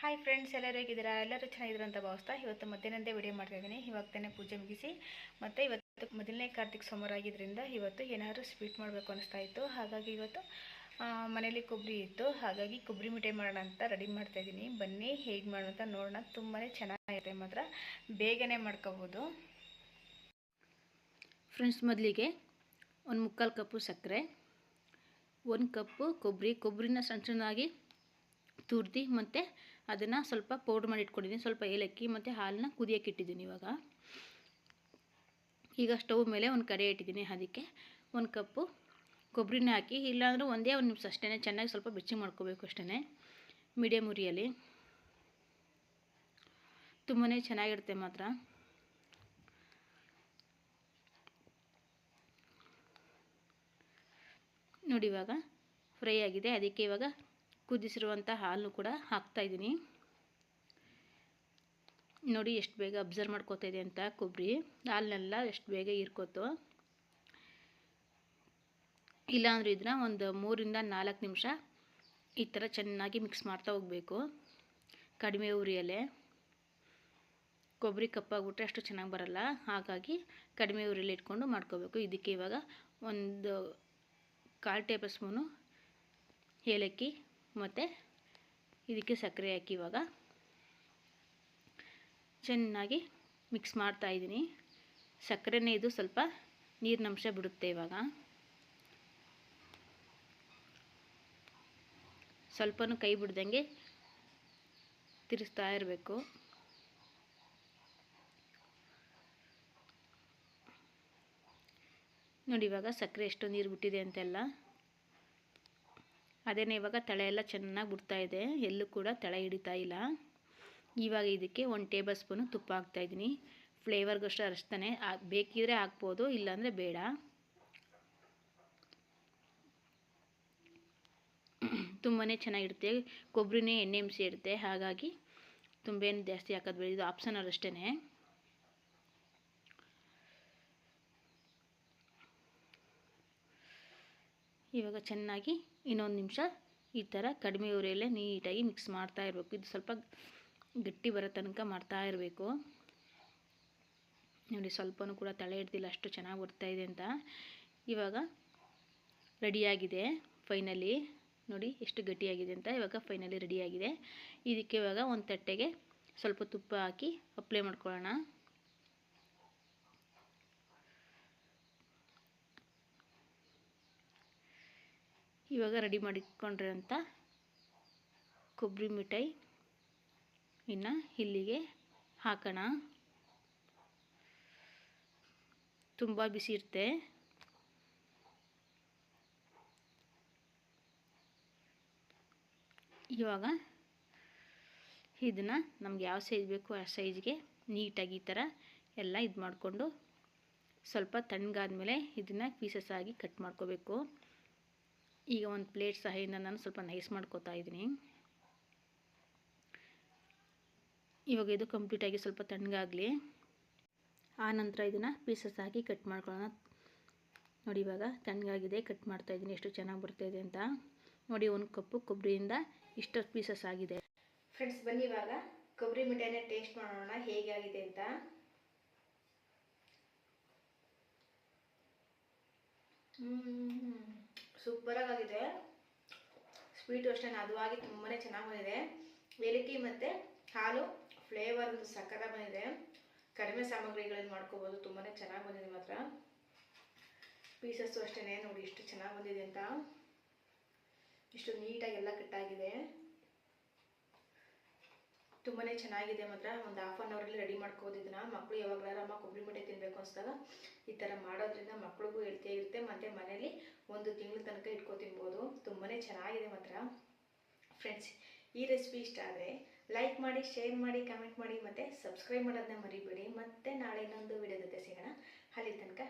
Hi friends ಎಲ್ಲರೂ ಹೇಗಿದ್ದೀರಾ? ಎಲ್ಲರೂ ಚೆನ್ನಾಗಿದ್ದೀರಾ ಅಂತ ಭಾವಿಸ್ತಾ ಇವತ್ತು ಮಧ್ಯಾಹ್ನದೇ ವಿಡಿಯೋ ಮಾಡ್ತಾ ಇದ್ದೀನಿ. ಇವಾಗ ತಾನೇ ಪೂಜೆ ಮುಗಿಸಿ, ಮತ್ತು ಇವತ್ತು ಮೊದಲನೇ ಕಾರ್ತಿಕ್ ಸೋಮವಾರ ಆಗಿದ್ದರಿಂದ ಇವತ್ತು ಏನಾದರೂ ಸ್ವೀಟ್ ಮಾಡಬೇಕು ಅನಿಸ್ತಾ ಇತ್ತು. ಹಾಗಾಗಿ ಇವತ್ತು ಮನೇಲಿ ಕೊಬ್ಬರಿ ಇತ್ತು. ಹಾಗಾಗಿ ಕೊಬ್ಬರಿ ಮಿಠಾಯಿ ಮಾಡೋಣ ಅಂತ ರೆಡಿ ಮಾಡ್ತಾ ಇದ್ದೀನಿ. ಬನ್ನಿ, ಹೇಗೆ ಮಾಡೋಣ ಅಂತ ನೋಡೋಣ. ತುಂಬಾ ಚೆನ್ನಾಗಿರುತ್ತೆ ಮಾತ್ರ. ಬೇಗನೆ ಮಾಡ್ಕೋಬೋದು. ಫ್ರೆಂಡ್ಸ್ ಮೊದಲಿಗೆ ಒಂದು ಮುಕ್ಕಾಲು ಕಪ್ಪು ಸಕ್ಕರೆ, ಒಂದು ಕಪ್ಪು ಕೊಬ್ಬರಿ. ಕೊಬ್ಬರಿನ ಸಣ್ಣ ಸಣ್ಣದಾಗಿ ತುರ್ದು ಮತ್ತು ಅದನ್ನು ಸ್ವಲ್ಪ ಪೌಡ್ರ್ ಮಾಡಿ ಇಟ್ಕೊಂಡಿದ್ದೀನಿ. ಸ್ವಲ್ಪ ಏಲಕ್ಕಿ ಮತ್ತು ಹಾಲನ್ನ ಕುದಿಯೋಕೆ ಇಟ್ಟಿದ್ದೀನಿ ಇವಾಗ. ಈಗ ಸ್ಟವ್ ಮೇಲೆ ಒಂದು ಕಡೆ ಇಟ್ಟಿದ್ದೀನಿ ಅದಕ್ಕೆ ಒಂದು ಕಪ್ಪು ಕೊಬ್ಬರಿನ ಹಾಕಿ, ಇಲ್ಲಾಂದ್ರೆ ಒಂದೇ ಒಂದು ನಿಮಿಷ ಅಷ್ಟೇ ಚೆನ್ನಾಗಿ ಸ್ವಲ್ಪ ಬೆಚ್ಚಿ ಮಾಡ್ಕೋಬೇಕು ಅಷ್ಟೇ ಮೀಡಿಯಮ್ ಉರಿಯಲ್ಲಿ. ತುಂಬಾ ಚೆನ್ನಾಗಿರುತ್ತೆ ಮಾತ್ರ. ನೋಡಿ ಇವಾಗ ಫ್ರೈ ಆಗಿದೆ. ಅದಕ್ಕೆ ಇವಾಗ ಕುದಿಸಿರುವಂಥ ಹಾಲು ಕೂಡ ಹಾಕ್ತಾಯಿದ್ದೀನಿ ನೋಡಿ ಎಷ್ಟು ಬೇಗ ಅಬ್ಸರ್ವ್ ಮಾಡ್ಕೋತಾ ಇದೆ ಅಂತ ಕೊಬ್ಬರಿ. ಹಾಲನ್ನೆಲ್ಲ ಎಷ್ಟು ಬೇಗ ಇರ್ಕೋತು ಇಲ್ಲಾಂದ್ರೆ ಇದನ್ನ ಒಂದು ಮೂರಿಂದ ನಾಲ್ಕು ನಿಮಿಷ ಈ ಥರ ಚೆನ್ನಾಗಿ ಮಿಕ್ಸ್ ಮಾಡ್ತಾ ಹೋಗಬೇಕು. ಕಡಿಮೆ ಉರಿಯಲ್ಲೇ ಕೊಬ್ಬರಿ ಕಪ್ಪಾಗ್ಬಿಟ್ರೆ ಅಷ್ಟು ಚೆನ್ನಾಗಿ ಬರಲ್ಲ. ಹಾಗಾಗಿ ಕಡಿಮೆ ಉರಿಯಲ್ಲಿ ಇಟ್ಕೊಂಡು ಮಾಡ್ಕೋಬೇಕು. ಇದಕ್ಕೆ ಇವಾಗ ಒಂದು ಕಾಲು ಟೇಬಲ್ ಸ್ಪೂನು ಏಲಕ್ಕಿ ಮತ್ತು ಇದಕ್ಕೆ ಸಕ್ಕರೆ ಹಾಕಿ ಇವಾಗ ಚೆನ್ನಾಗಿ ಮಿಕ್ಸ್ ಮಾಡ್ತಾ ಇದ್ದೀನಿ. ಸಕ್ಕರೆನೇ ಇದು ಸ್ವಲ್ಪ ನೀರಿನಂಶ ಬಿಡುತ್ತೆ ಇವಾಗ. ಸ್ವಲ್ಪನೂ ಕೈ ಬಿಡ್ದಂಗೆ ತಿರುಸ್ತಾ ಇರಬೇಕು. ನೋಡಿ ಇವಾಗ ಸಕ್ಕರೆ ಎಷ್ಟು ನೀರು ಬಿಟ್ಟಿದೆ ಅಂತೆಲ್ಲ. ಅದೇನೇ ಇವಾಗ ತಳೆ ಎಲ್ಲ ಚೆನ್ನಾಗಿ ಬಿಡ್ತಾ ಇದೆ. ಎಲ್ಲೂ ಕೂಡ ತಳೆ ಹಿಡಿತಾ ಇಲ್ಲ. ಇವಾಗ ಇದಕ್ಕೆ ಒಂದು ಟೇಬಲ್ ಸ್ಪೂನು ತುಪ್ಪ ಹಾಕ್ತಾಯಿದ್ದೀನಿ ಫ್ಲೇವರ್ಗಷ್ಟು ಅರಸ್ತಾನೆ. ಬೇಕಿದ್ರೆ ಹಾಕ್ಬೋದು, ಇಲ್ಲಾಂದರೆ ಬೇಡ. ತುಂಬಾ ಚೆನ್ನಾಗಿರುತ್ತೆ ಕೊಬ್ಬರಿನೇ ಎಣ್ಣೆ ಇರುತ್ತೆ. ಹಾಗಾಗಿ ತುಂಬೇನು ಜಾಸ್ತಿ ಹಾಕೋದು ಬೇಡ. ಇದು ಆಪ್ಷನಲ್ ಅಷ್ಟೇ ಇವಾಗ ಚೆನ್ನಾಗಿ ಇನ್ನೊಂದು ನಿಮಿಷ ಈ ಥರ ಕಡಿಮೆ ಉರಿಯಲ್ಲೇ ನೀಟಾಗಿ ಮಿಕ್ಸ್ ಮಾಡ್ತಾ ಇರಬೇಕು. ಇದು ಸ್ವಲ್ಪ ಗಟ್ಟಿ ಬರೋ ತನಕ ಮಾಡ್ತಾ ಇರಬೇಕು. ನೋಡಿ, ಸ್ವಲ್ಪನೂ ಕೂಡ ತಳೆ ಹಿಡ್ದಿಲ್ಲ, ಅಷ್ಟು ಚೆನ್ನಾಗಿ ಬರ್ತಾ ಇದೆ ಅಂತ. ಇವಾಗ ರೆಡಿಯಾಗಿದೆ ಫೈನಲಿ ನೋಡಿ, ಎಷ್ಟು ಗಟ್ಟಿಯಾಗಿದೆ ಅಂತ ಇವಾಗ ಫೈನಲಿ ರೆಡಿಯಾಗಿದೆ. ಇದಕ್ಕೆ ಇವಾಗ ಒಂದು ತಟ್ಟೆಗೆ ಸ್ವಲ್ಪ ತುಪ್ಪ ಹಾಕಿ ಅಪ್ಲೈ ಮಾಡ್ಕೊಳ್ಳೋಣ. ಇವಾಗ ರೆಡಿ ಮಾಡಿಕೊಂಡಿರೋಂಥ ಕೊಬ್ಬರಿ ಮಿಠಾಯಿ. ಇನ್ನು ಇಲ್ಲಿಗೆ ಹಾಕೋಣ. ತುಂಬ ಬಿಸಿ ಇರುತ್ತೆ. ಇವಾಗ ಇದನ್ನು ನಮ್ಗೆ ಯಾವ ಸೈಜ್ ಬೇಕು ಆ ಸೈಜ್ಗೆ ನೀಟಾಗಿ ಈ ಥರ ಎಲ್ಲ ಇದು ಮಾಡಿಕೊಂಡು ಸ್ವಲ್ಪ ತಣ್ಣಗಾದ ಮೇಲೆ ಇದನ್ನು ಪೀಸಸ್ ಆಗಿ ಕಟ್ ಮಾಡ್ಕೋಬೇಕು. ಈಗ ಒಂದು ಪ್ಲೇಟ್ ಸಹಾಯದಿಂದ ನಾನು ಸ್ವಲ್ಪ ನೈಸ್ ಮಾಡ್ಕೋತಾ ಇದ್ದೀನಿ. ಇವಾಗ ಇದು ಕಂಪ್ಲೀಟಾಗಿ ಸ್ವಲ್ಪ ತಣ್ಣಗಾಗಲಿ. ಆ ನಂತರ ಇದನ್ನು ಪೀಸಸ್ ಹಾಕಿ ಕಟ್ ಮಾಡ್ಕೊಳ್ಳೋಣ. ನೋಡಿ ಇವಾಗ ತಣ್ಣಗಾಗಿದೆ ಕಟ್ ಮಾಡ್ತಾ ಇದ್ದೀನಿ ಎಷ್ಟು ಚೆನ್ನಾಗಿ ಬರ್ತಾಯಿದೆ ಅಂತ. ನೋಡಿ ಒಂದು ಕಪ್ಪು ಕೊಬ್ಬರಿಯಿಂದ ಇಷ್ಟೊತ್ತು ಪೀಸಸ್ ಆಗಿದೆ. ಫ್ರೆಂಡ್ಸ್ ಬನ್ನಿ ಇವಾಗ. ಕೊಬ್ಬರಿ ಮಿಠಾಯಿನ ಟೇಸ್ಟ್ ಮಾಡೋಣ ಹೇಗೆ ಆಗಿದೆ ಅಂತ. ಆಗಿದೆ ಸ್ವೀಟು ಅಷ್ಟೇ ನದುವಾಗಿ ತುಂಬಾ ಚೆನ್ನಾಗಿ ಬಂದಿದೆ. ಏಲಕ್ಕಿ ಮತ್ತು ಹಾಲು ಫ್ಲೇವರ್ ಒಂದು ಸಕ್ಕರ ಬಂದಿದೆ. ಕಡಿಮೆ ಸಾಮಗ್ರಿಗಳನ್ನು ಮಾಡ್ಕೋಬೋದು ತುಂಬಾ ಚೆನ್ನಾಗಿ ಬಂದಿದೆ ಮಾತ್ರ. ಪೀಸಸ್ಸು ಅಷ್ಟೇ ನೋಡಿ ಎಷ್ಟು ಚೆನ್ನಾಗಿ ಬಂದಿದೆ ಅಂತ. ಇಷ್ಟು ನೀಟಾಗಿ ಎಲ್ಲ ಕಟ್ಟಾಗಿದೆ ತುಂಬಾ ಚೆನ್ನಾಗಿದೆ ಮಾತ್ರ. ಒಂದು ಹಾಫ್ ಆನ್ ಅವರಲ್ಲಿ ರೆಡಿ ಮಾಡ್ಕೋದು ಇದನ್ನ. ಮಕ್ಕಳು ಯಾವಾಗಲಾರ ಅಮ್ಮ ಕೊಬ್ಬರಿ ಮಿಠಾಯಿ ತಿನ್ನಬೇಕು ಅನಿಸಿದಾಗ ಈ ಥರ ಮಾಡೋದ್ರಿಂದ ಮಕ್ಳಿಗೂ ಹೆಲ್ತಿ ಇರುತ್ತೆ ಮತ್ತು ಮನೇಲಿ ಒಂದು ತಿಂಗಳ ತನಕ ಇಟ್ಕೊ ತಿನ್ಬೋದು. ತುಂಬಾ ಚೆನ್ನಾಗಿದೆ ಮಾತ್ರ. ಫ್ರೆಂಡ್ಸ್ ಈ ರೆಸಿಪಿ ಇಷ್ಟ ಆದರೆ ಲೈಕ್ ಮಾಡಿ ಶೇರ್ ಮಾಡಿ ಕಮೆಂಟ್ ಮಾಡಿ, ಮತ್ತು ಸಬ್ಸ್ಕ್ರೈಬ್ ಮಾಡೋದನ್ನ ಮರಿಬೇಡಿ. ಮತ್ತೆ ನಾಳೆ ಇನ್ನೊಂದು ವಿಡಿಯೋ ಜೊತೆ ಸಿಗೋಣ. ಅಲ್ಲಿ ತನಕ